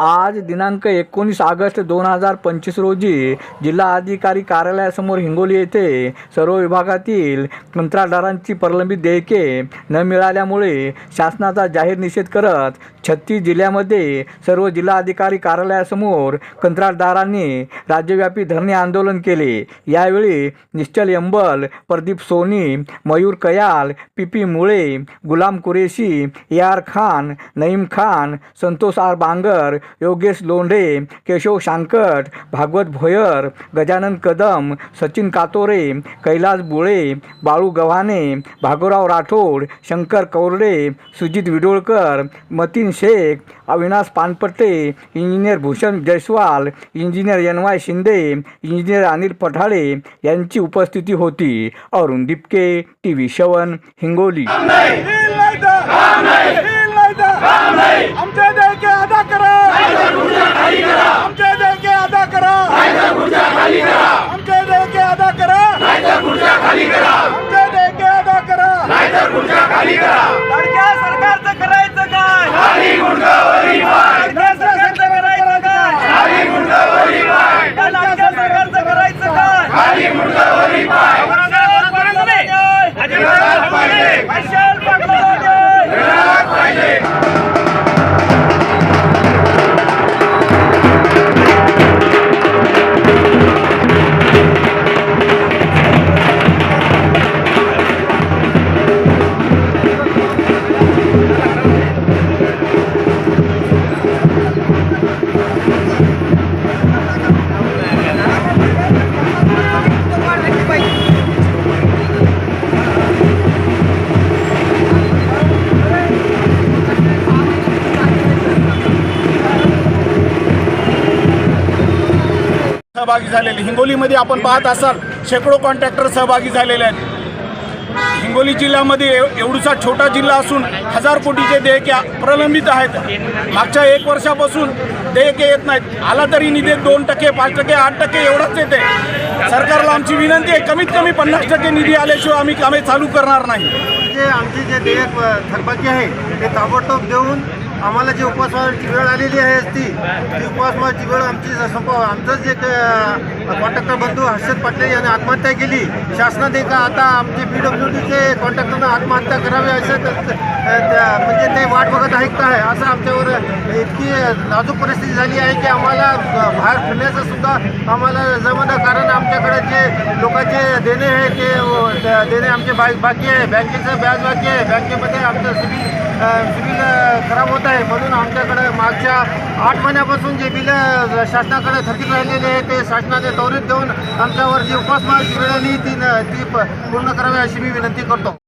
आज दिनांक एकोणीस ऑगस्ट दोन हजार पंचवीस रोजी जिल्हा अधिकारी कार्यालयासमोर हिंगोली येथे सर्व विभागातील कंत्राटदारांची प्रलंबित देयके न मिळाल्यामुळे शासनाचा जाहीर निषेध करत छत्तीस जिल्ह्यामध्ये सर्व जिल्हाधिकारी कार्यालयासमोर कंत्राटदारांनी राज्यव्यापी धरणे आंदोलन केले. यावेळी Nishchal Yambal Pradeep Soni Mayur Kayal P P Mule Gulam Qureshi A R Khan Naeem Khan Santosh R Bangar Yogesh Londhe Keshav Shankat Bhagwat Bhoyar Gajanan Kadam Sachin Katore Kailas Bule Balu Gavhane Bhagorao Rathod Shankar Kaurde Sujit Vidolkar Matin Shaikh Avinash Panpatte engineer Bhushan Jaiswal engineer N Y Shinde engineer Anil Pathale यांची उपस्थिती होती. Arun Dipke T V शवन हिंगोली. आमचे देयके अदा करा. आमचे देयके अदा करा. आमचे देयके अदा करा. आमचे देयके अदा करा. लाडक्या सरकारचं करायचं काय? लाडक्या सरकारचं करायचं काय? लाडक्या सरकारचं करायचं काय? औरंगाबाद पाडलं नाही. अशा पाडलं सहभागी झालेले. हिंगोलीमध्ये आपण पाहत असाल शेकडो कॉन्ट्रॅक्टर सहभागी झालेले आहेत. हिंगोली जिल्ह्यामध्ये एव- एवढूसा छोटा जिल्हा असून हजार कोटीचे देयके प्रलंबित आहेत. मागच्या एक वर्षापासून देयके येत नाहीत. आला तरी निधी दोन टक्के पाच टक्के आठ टक्के एवढाच येते. सरकारला आमची विनंती आहे कमीत कमी पन्नास टक्के निधी आल्याशिवाय आम्ही कामे चालू करणार नाही. जे आमचे जे देयक थकबाकी आहे ते ताबडतोब देऊन आम्हाला जी उपवासाची वेळ आलेली आहे ती ती उपवासाची वेळ आमची संप आमचं जे कॉन्ट्रॅक्टर बंधू हर्षद पाटील यांनी आत्महत्या केली. शासनाने का आता आमचे पी डब्ल्यू डीचे कॉन्ट्रॅक्टरनं आत्महत्या करावी असं त्या- म्हणजे ते वाट बघत आहेत काय असं आमच्यावर इतकी नाजूक परिस्थिती झाली आहे की आम्हाला बाहेर फिरण्याचं सुद्धा आम्हाला जमणं कारण आमच्याकडे जे लोकांचे देणे आहे ते देणे आमचे बा बाकी आहे बँकेचं व्याज बाकी आहे बँकेमध्ये आमचं सिबिल सिबिल खराब होत आहे म्हणून आमच्याकडे मागच्या आठ महिन्यापासून जे बिलं शासनाकडे थकीत राहिलेले आहे ते शासनाने त्वरित देऊन आमच्यावर जी उपासमार वेळ ती न- ती प- पूर्ण करावी अशी मी विनंती करतो.